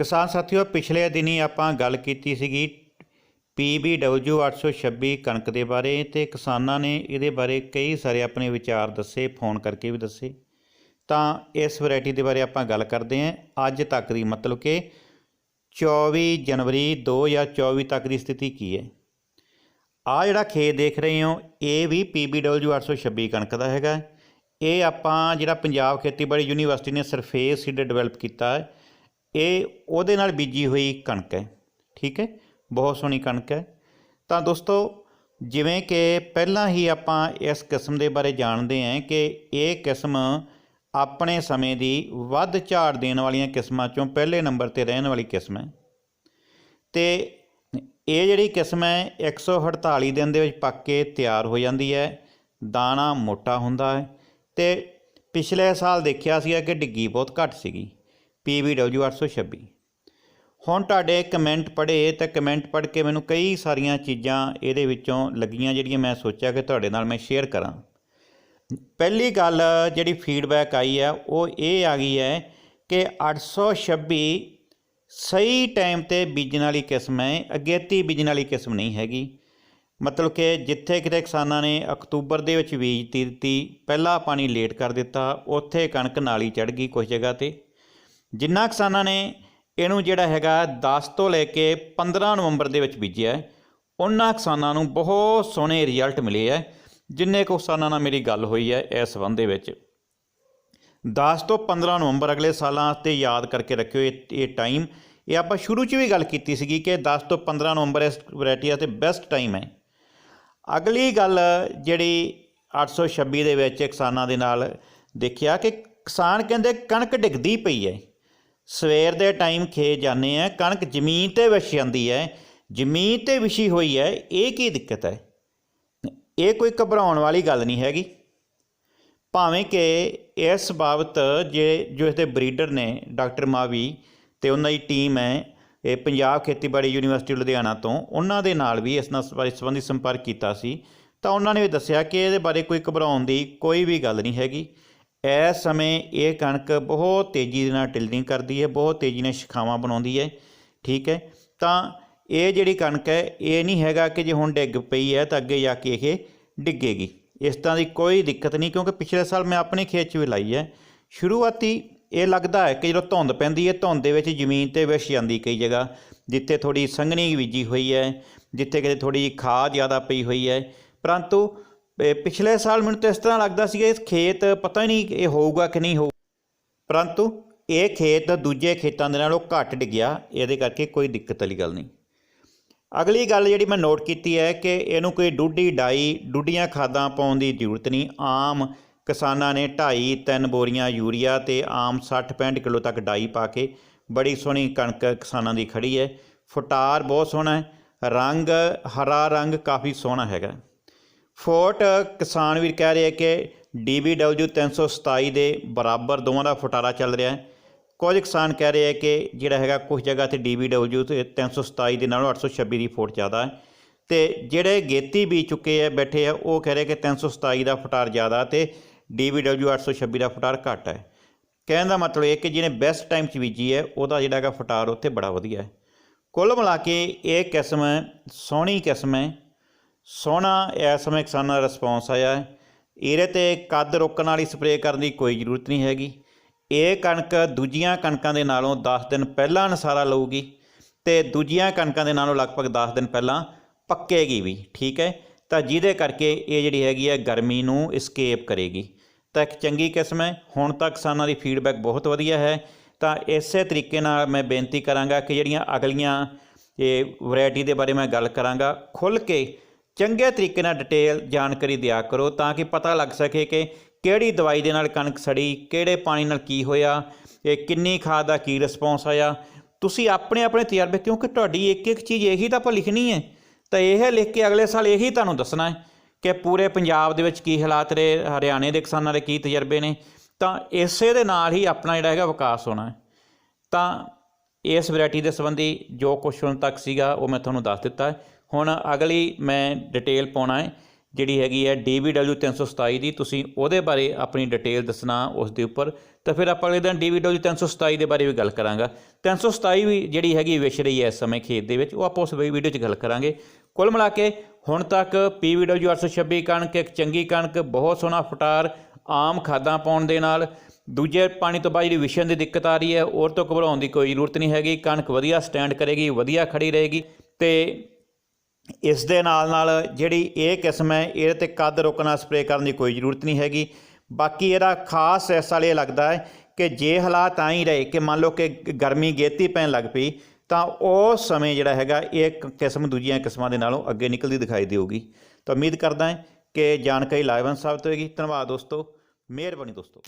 ਕਿਸਾਨ ਸਾਥੀਓ, ਪਿਛਲੇ ਦਿਨੀ ਆਪਾਂ ਗੱਲ ਕੀਤੀ ਸੀਗੀ PBW 826 ਕਣਕ ਦੇ ਬਾਰੇ ਤੇ ਕਿਸਾਨਾਂ ਨੇ ਇਹਦੇ ਬਾਰੇ ਕਈ ਸਾਰੇ ਆਪਣੇ ਵਿਚਾਰ ਦੱਸੇ, ਫੋਨ ਕਰਕੇ ਵੀ ਦੱਸੇ। ਤਾਂ ਇਸ ਵੈਰਾਈਟੀ ਦੇ ਬਾਰੇ ਆਪਾਂ ਗੱਲ ਕਰਦੇ ਹਾਂ। ਅੱਜ ਤੱਕ ਦੀ ਮਤਲਬ ਕਿ 24 ਜਨਵਰੀ 2024 ਤੱਕ ਦੀ ਸਥਿਤੀ ਕੀ ਹੈ? ਆ ਜਿਹੜਾ ਖੇਤ ਦੇਖ ਰਹੇ ਹੋ, ਇਹ ਵੀ PBW 826 ਕਣਕ ਦਾ ਹੈਗਾ। ਇਹ ਆਪਾਂ ਜਿਹੜਾ ਪੰਜਾਬ ਖੇਤੀਬਾੜੀ ਯੂਨੀਵਰਸਿਟੀ ਨੇ ਸਰਫੇਸ ਸੀਡ ਡਿਵੈਲਪ ਕੀਤਾ ਹੈ। ਇਹ ਉਹਦੇ ਨਾਲ ਬੀਜੀ ਹੋਈ ਕਣਕ ਹੈ, ਠੀਕ ਹੈ? ਬਹੁਤ ਸੋਹਣੀ ਕਣਕ ਹੈ। ਤਾਂ ਦੋਸਤੋ, ਜਿਵੇਂ ਕਿ ਪਹਿਲਾਂ ਹੀ ਆਪਾਂ ਇਸ ਕਿਸਮ ਦੇ ਬਾਰੇ ਜਾਣਦੇ ਹਾਂ ਕਿ ਇਹ ਕਿਸਮ ਆਪਣੇ ਸਮੇਂ ਦੀ ਵੱਧ ਝਾੜ ਦੇਣ ਵਾਲੀਆਂ ਕਿਸਮਾਂ ਚੋਂ ਪਹਿਲੇ ਨੰਬਰ ਤੇ ਰਹਿਣ ਵਾਲੀ ਕਿਸਮ ਹੈ। ਤੇ ਇਹ ਜਿਹੜੀ ਕਿਸਮ ਹੈ 148 ਦਿਨ ਦੇ ਵਿੱਚ ਪੱਕ ਕੇ ਤਿਆਰ ਹੋ ਜਾਂਦੀ ਹੈ। ਦਾਣਾ ਮੋਟਾ ਹੁੰਦਾ ਹੈ। ਤੇ ਪਿਛਲੇ ਸਾਲ ਦੇਖਿਆ ਸੀਗਾ ਕਿ ਡਿੱਗੀ ਬਹੁਤ ਘੱਟ ਸੀਗੀ। PBW 826 ਹੁਣ ਤੁਹਾਡੇ ਕਮੈਂਟ ਪੜ੍ਹੇ ਤਾਂ ਕਮੈਂਟ ਪੜ੍ਹ ਕੇ ਮੈਨੂੰ ਕਈ ਸਾਰੀਆਂ ਚੀਜ਼ਾਂ ਇਹਦੇ ਵਿੱਚੋਂ ਲੱਗੀਆਂ ਜਿਹੜੀਆਂ ਮੈਂ ਸੋਚਿਆ ਕਿ ਤੁਹਾਡੇ ਨਾਲ ਮੈਂ ਸ਼ੇਅਰ ਕਰਾਂ। ਪਹਿਲੀ ਗੱਲ ਜਿਹੜੀ ਫੀਡਬੈਕ ਆਈ ਹੈ, ਉਹ ਇਹ ਆ ਗਈ ਹੈ ਕਿ 826 ਸਹੀ ਟਾਈਮ ਤੇ ਬੀਜਣ ਵਾਲੀ ਕਿਸਮ ਹੈ, ਅਗੇਤੀ ਬੀਜਣ ਵਾਲੀ ਕਿਸਮ ਨਹੀਂ ਹੈਗੀ। ਮਤਲਬ ਕਿ ਜਿੱਥੇ ਕਿਤੇ ਕਿਸਾਨਾਂ ਨੇ ਅਕਤੂਬਰ ਦੇ ਵਿੱਚ ਬੀਜ ਤੀ ਦਿੱਤੀ, ਪਹਿਲਾ ਪਾਣੀ ਲੇਟ ਕਰ ਦਿੱਤਾ, ਉੱਥੇ ਕਣਕ ਨਾਲੀ ਚੜ ਗਈ ਕੁਝ ਜਗ੍ਹਾ ਤੇ। ਜਿੰਨਾ ਕਿਸਾਨਾਂ ਨੇ ਇਹਨੂੰ ਜਿਹੜਾ ਹੈਗਾ 10 ਤੋਂ ਲੈ ਕੇ 15 ਨਵੰਬਰ ਦੇ ਵਿੱਚ ਬੀਜਿਆ ਉਹਨਾਂ ਕਿਸਾਨਾਂ ਨੂੰ ਬਹੁਤ ਸੋਹਣੇ ਰਿਜ਼ਲਟ ਮਿਲੇ ਹੈ, ਜਿੰਨੇ ਕੁ ਕਿਸਾਨਾਂ ਨਾਲ ਮੇਰੀ ਗੱਲ ਹੋਈ ਹੈ ਇਸ ਸੰਬੰਧ ਦੇ ਵਿੱਚ। 10 ਤੋਂ 15 ਨਵੰਬਰ ਅਗਲੇ ਸਾਲਾਂ ਤੇ ਯਾਦ ਕਰਕੇ ਰੱਖਿਓ ਇਹ ਇਹ ਟਾਈਮ ਇਹ ਆਪਾਂ ਸ਼ੁਰੂ 'ਚ ਵੀ ਗੱਲ ਕੀਤੀ ਸੀਗੀ ਕਿ 10 ਤੋਂ 15 ਨਵੰਬਰ ਇਸ ਵੈਰਾਈਟੀ ਤੇ ਬੈਸਟ ਟਾਈਮ ਹੈ। ਅਗਲੀ ਗੱਲ ਜਿਹੜੀ 826 ਦੇ ਵਿੱਚ ਕਿਸਾਨਾਂ ਦੇ ਨਾਲ ਦੇਖਿਆ ਕਿ ਕਿਸਾਨ ਕਹਿੰਦੇ ਕਣਕ ਡਿੱਗਦੀ ਪਈ ਹੈ। ਸਵੇਰ ਦੇ ਟਾਈਮ ਖੇ ਜਾਂਦੇ ਆ, ਕਣਕ ਜ਼ਮੀਨ ਤੇ ਵਿਛ ਜਾਂਦੀ ਹੈ। ਜ਼ਮੀਨ ਤੇ ਵਿਛੀ ਹੋਈ ਹੈ, ਇਹ ਕੀ ਦਿੱਕਤ ਹੈ? ਇਹ ਕੋਈ ਘਬਰਾਉਣ ਵਾਲੀ ਗੱਲ ਨਹੀਂ ਹੈਗੀ। ਭਾਵੇਂ ਕਿ ਇਸ ਬਾਬਤ ਜੇ, ਜੋ ਇਸਦੇ ਬਰੀਡਰ ਨੇ, ਡਾਕਟਰ ਮਾਵੀ ਤੇ ਉਹਨਾਂ ਦੀ ਟੀਮ ਹੈ, ਇਹ ਪੰਜਾਬ ਖੇਤੀਬਾੜੀ ਯੂਨੀਵਰਸਿਟੀ ਲੁਧਿਆਣਾ ਤੋਂ, ਉਹਨਾਂ ਦੇ ਨਾਲ ਵੀ ਇਸ ਨਾਲ ਸੰਬੰਧੀ ਸੰਪਰਕ ਕੀਤਾ ਸੀ, ਤਾਂ ਉਹਨਾਂ ਨੇ ਵੀ ਦੱਸਿਆ ਕਿ ਇਹਦੇ ਬਾਰੇ ਕੋਈ ਘਬਰਾਉਣ ਦੀ ਕੋਈ ਵੀ ਗੱਲ ਨਹੀਂ ਹੈਗੀ। ਇਸ ਸਮੇਂ ਇਹ ਕਣਕ ਬਹੁਤ ਤੇਜ਼ੀ ਦੇ ਨਾਲ ਟਿਲਡਿੰਗ ਕਰਦੀ ਹੈ, ਬਹੁਤ ਤੇਜ਼ੀ ਨਾਲ ਸ਼ਿਖਾਵਾਂ ਬਣਾਉਂਦੀ ਹੈ, ਠੀਕ ਹੈ। ਤਾਂ ਇਹ ਜਿਹੜੀ ਕਣਕ ਹੈ, ਇਹ ਨਹੀਂ ਹੈਗਾ ਕਿ ਜੇ ਹੁਣ ਡਿੱਗ ਪਈ ਹੈ ਤਾਂ ਅੱਗੇ ਜਾ ਕੇ ਇਹ ਡਿੱਗੇਗੀ। ਇਸ ਤਰ੍ਹਾਂ ਦੀ ਕੋਈ ਦਿੱਕਤ ਨਹੀਂ, ਕਿਉਂਕਿ ਪਿਛਲੇ ਸਾਲ ਮੈਂ ਆਪਣੇ ਖੇਤ 'ਚ ਵੀ ਲਾਈ ਹੈ। ਸ਼ੁਰੂਆਤੀ ਇਹ ਲੱਗਦਾ ਹੈ ਕਿ ਜਦੋਂ ਧੁੰਦ ਪੈਂਦੀ ਹੈ, ਧੁੰਦ ਦੇ ਵਿੱਚ ਜ਼ਮੀਨ ਤੇ ਵਿਛ ਜਾਂਦੀ ਕਈ ਜਗ੍ਹਾ, ਜਿੱਥੇ ਥੋੜੀ ਸੰਘਣੀ ਬੀਜੀ ਹੋਈ ਹੈ, ਜਿੱਥੇ ਕਿਤੇ ਥੋੜੀ ਖਾਦ ਜ਼ਿਆਦਾ ਪਈ ਹੋਈ ਹੈ। ਪਰੰਤੂ ਪਿਛਲੇ ਸਾਲ ਮੈਨੂੰ ਤਾਂ ਇਸ ਤਰ੍ਹਾਂ ਲੱਗਦਾ ਸੀ ਕਿ ਇਹ ਖੇਤ ਪਤਾ ਹੀ ਨਹੀਂ ਇਹ ਹੋਊਗਾ ਕਿ ਨਹੀਂ ਹੋਊ। ਪਰੰਤੂ ਇਹ ਖੇਤ ਦੂਜੇ ਖੇਤਾਂ ਦੇ ਨਾਲੋਂ ਘੱਟ ਡਿੱਗਿਆ ਇਹਦੇ ਕਰਕੇ ਕੋਈ ਦਿੱਕਤ ਵਾਲੀ ਗੱਲ ਨਹੀਂ। ਅਗਲੀ ਗੱਲ ਜਿਹੜੀ ਮੈਂ ਨੋਟ ਕੀਤੀ ਹੈ ਕਿ ਇਹਨੂੰ ਕੋਈ ਡੂਢੀ ਡਾਈ, ਡੂਢੀਆਂ ਖਾਦਾਂ ਪਾਉਣ ਦੀ ਜ਼ਰੂਰਤ ਨਹੀਂ। ਆਮ ਕਿਸਾਨਾਂ ਨੇ 2.5 3 ਬੋਰੀਆਂ ਯੂਰੀਆ ਤੇ ਆਮ 60 65 ਕਿਲੋ ਤੱਕ ਡਾਈ ਪਾ ਕੇ ਬੜੀ ਸੋਹਣੀ ਕਣਕ ਕਿਸਾਨਾਂ ਦੀ ਖੜੀ ਹੈ। ਫੁਟਾਰ ਬਹੁਤ ਸੋਹਣਾ ਹੈ। ਰੰਗ, ਹਰਾ ਰੰਗ ਕਾਫੀ ਸੋਹਣਾ ਹੈਗਾ। ਫੋਰਟ ਕਿਸਾਨ ਵੀਰ ਕਹਿ ਰਹੇ ਕਿ DBW 327 ਦੇ ਬਰਾਬਰ ਦੋਵਾਂ ਦਾ ਫਟਾਰਾ ਚੱਲ ਰਿਹਾ ਹੈ। ਕੁਝ ਕਿਸਾਨ ਕਹਿ ਰਹੇ ਹੈ ਕਿ ਜਿਹੜਾ ਹੈਗਾ ਕੁਝ ਜਗ੍ਹਾ ਤੇ DBW ਤੇ 327 ਦੇ ਨਾਲੋਂ 826 ਦੀ ਫੋਟ ਜ਼ਿਆਦਾ ਹੈ। ਤੇ ਜਿਹੜੇ ਗੇਤੀ ਬੀਜ ਚੁੱਕੇ ਆ ਬੈਠੇ ਆ ਉਹ ਕਹਿ ਰਹੇ ਕਿ 327 ਦਾ ਫੁਟਾਰ ਜ਼ਿਆਦਾ ਤੇ DBW 826 ਦਾ ਫੁਟਾਰ ਘੱਟ ਹੈ। ਕਹਿਣ ਦਾ ਮਤਲਬ ਇਹ ਕਿ ਜਿਹਨੇ ਬੈਸਟ ਟਾਈਮ 'ਚ ਬੀਜੀ ਹੈ, ਉਹਦਾ ਜਿਹੜਾ ਹੈਗਾ ਫਟਾਰ ਉੱਥੇ ਬੜਾ ਵਧੀਆ ਹੈ। ਕੁੱਲ ਮਿਲਾ ਕੇ ਇਹ ਕਿਸਮ ਸੋਹਣੀ ਕਿਸਮ ਹੈ। ਸੋਹਣਾ ਇਸ ਸਮੇਂ ਕਿਸਾਨਾਂ ਦਾ ਰਿਸਪੌਂਸ ਆਇਆ ਹੈ। ਇਹਦੇ ਤੇ ਕੱਦ ਰੋਕਣ ਵਾਲੀ ਸਪਰੇਅ ਕਰਨ ਦੀ ਕੋਈ ਜ਼ਰੂਰਤ ਨਹੀਂ ਹੈਗੀ। ਇਹ ਕਣਕ ਦੂਜੀਆਂ ਕਣਕਾਂ ਦੇ ਨਾਲੋਂ 10 ਦਿਨ ਪਹਿਲਾਂ ਨਸਾਰਾ ਲਊਗੀ ਤੇ ਦੂਜੀਆਂ ਕਣਕਾਂ ਦੇ ਨਾਲੋਂ ਲਗਭਗ 10 ਦਿਨ ਪਹਿਲਾਂ ਪੱਕੇਗੀ ਵੀ, ਠੀਕ ਹੈ? ਤਾਂ ਜਿਹਦੇ ਕਰਕੇ ਇਹ ਜਿਹੜੀ ਹੈਗੀ ਹੈ ਗਰਮੀ ਨੂੰ escape ਕਰੇਗੀ। ਤਾਂ ਇੱਕ ਚੰਗੀ ਕਿਸਮ ਹੈ। ਹੁਣ ਤੱਕ ਕਿਸਾਨਾਂ ਦੀ ਫੀਡਬੈਕ ਬਹੁਤ ਵਧੀਆ ਹੈ। ਤਾਂ ਇਸੇ ਤਰੀਕੇ ਨਾਲ ਮੈਂ ਬੇਨਤੀ ਕਰਾਂਗਾ ਕਿ ਜਿਹੜੀਆਂ ਅਗਲੀਆਂ ਇਹ ਵੈਰਾਈਟੀ ਦੇ ਬਾਰੇ ਮੈਂ ਗੱਲ ਕਰਾਂਗਾ ਖੁੱਲ ਕੇ ਚੰਗੇ ਤਰੀਕੇ ਨਾਲ ਡਿਟੇਲ ਜਾਣਕਾਰੀ ਦਿਆ ਕਰੋ ਤਾਂ ਕਿ ਪਤਾ ਲੱਗ ਸਕੇ ਕਿ ਕਿਹੜੀ ਦਵਾਈ ਦੇ ਨਾਲ ਕਣਕ ਸੜੀ, ਕਿਹੜੇ ਪਾਣੀ ਨਾਲ ਕੀ ਹੋਇਆ, ਇਹ ਕਿੰਨੀ ਖਾਦ ਦਾ ਕੀ ਰਿਸਪੌਂਸ ਆਇਆ। ਤੁਸੀਂ ਆਪਣੇ ਆਪਣੇ ਤਜਰਬੇ, ਕਿਉਂਕਿ ਤੁਹਾਡੀ ਇੱਕ ਇੱਕ ਚੀਜ਼ ਇਹੀ ਤਾਂ ਆਪਾਂ ਲਿਖਣੀ ਹੈ। ਤਾਂ ਇਹ ਲਿਖ ਕੇ ਅਗਲੇ ਸਾਲ ਇਹੀ ਤੁਹਾਨੂੰ ਦੱਸਣਾ ਹੈ ਕਿ ਪੂਰੇ ਪੰਜਾਬ ਦੇ ਵਿੱਚ ਕੀ ਹਾਲਾਤ ਰਹੇ, ਹਰਿਆਣੇ ਦੇ ਕਿਸਾਨਾਂ ਦੇ ਕੀ ਤਜਰਬੇ ਨੇ। ਤਾਂ ਇਸੇ ਦੇ ਨਾਲ ਹੀ ਆਪਣਾ ਜਿਹੜਾ ਹੈਗਾ ਵਿਕਾਸ ਹੋਣਾ ਹੈ। ਤਾਂ ਇਸ ਵੈਰਾਈਟੀ ਦੇ ਸੰਬੰਧੀ ਜੋ ਕੁਛ ਹੁਣ ਤੱਕ ਸੀਗਾ ਉਹ ਮੈਂ ਤੁਹਾਨੂੰ ਦੱਸ ਦਿੱਤਾ ਹੈ। ਹੁਣ ਅਗਲੀ ਮੈਂ ਡਿਟੇਲ ਪਾਉਣਾ ਹੈ, ਜਿਹੜੀ ਹੈਗੀ ਹੈ DBW 327 ਦੀ, ਤੁਸੀਂ ਉਹਦੇ ਬਾਰੇ ਆਪਣੀ ਡਿਟੇਲ ਦੱਸਣਾ ਉਸ ਦੇ ਉੱਪਰ। ਤਾਂ ਫਿਰ ਆਪਾਂ ਅਗਲੇ ਦਿਨ DBW 327 ਦੇ ਬਾਰੇ ਵੀ ਗੱਲ ਕਰਾਂਗਾ। 327 ਵੀ ਜਿਹੜੀ ਹੈਗੀ ਵਿਛ ਰਹੀ ਹੈ ਇਸ ਸਮੇਂ ਖੇਤ ਦੇ ਵਿੱਚ, ਉਹ ਆਪਾਂ ਉਸ ਵੀਡੀਓ 'ਚ ਗੱਲ ਕਰਾਂਗੇ। ਕੁੱਲ ਮਿਲਾ ਕੇ ਹੁਣ ਤੱਕ PBW 826 ਕਣਕ, ਇੱਕ ਚੰਗੀ ਕਣਕ, ਬਹੁਤ ਸੋਹਣਾ ਫਟਾਰ, ਆਮ ਖਾਦਾਂ ਪਾਉਣ ਦੇ ਨਾਲ। ਦੂਜੇ ਪਾਣੀ ਤੋਂ ਬਾਅਦ ਜਿਹੜੀ ਵਿਸ਼ਣ ਦੀ ਦਿੱਕਤ ਆ ਰਹੀ ਹੈ ਔਰ ਤੋਂ ਘਬਰਾਉਣ ਦੀ ਕੋਈ ਜ਼ਰੂਰਤ ਨਹੀਂ ਹੈਗੀ। ਕਣਕ ਵਧੀਆ ਸਟੈਂਡ ਕਰੇਗੀ, ਵਧੀਆ ਖੜੀ ਰਹੇਗੀ। ਤੇ ਇਸ ਦੇ ਨਾਲ ਨਾਲ ਜਿਹੜੀ ਇਹ ਕਿਸਮ ਹੈ, ਇਹਦੇ ਤੇ ਕੱਦ ਰੋਕਣਾ ਸਪਰੇਅ ਕਰਨ ਦੀ ਕੋਈ ਜ਼ਰੂਰਤ ਨਹੀਂ ਹੈਗੀ। ਬਾਕੀ ਇਹਦਾ ਖਾਸ ਇਸ ਵਾਲੇ ਲੱਗਦਾ ਹੈ ਕਿ ਜੇ ਹਾਲਾਤ ਆਈ ਰਹੇ ਕਿ ਮੰਨ ਲਓ ਕਿ ਗਰਮੀ ਗੇਤੀ ਪੈਣ ਲੱਗ ਪਈ, ਤਾਂ ਉਹ ਸਮੇਂ ਜਿਹੜਾ ਹੈਗਾ, ਇਹ ਕ- ਕਿਸਮ ਦੂਜੀਆਂ ਕਿਸਮਾਂ ਦੇ ਨਾਲੋਂ ਅੱਗੇ ਨਿਕਲਦੀ ਦਿਖਾਈ ਦੇਊਗੀ। ਤਾਂ ਉਮੀਦ ਕਰਦਾ ਹਾਂ ਕਿ ਜਾਣਕਾਰੀ ਲਾਹੇਵੰਦ ਸਾਬਤ ਹੋਏਗੀ। ਧੰਨਵਾਦ ਦੋਸਤੋ। ਮਿਹਰਬਾਨੀ ਦੋਸਤੋ।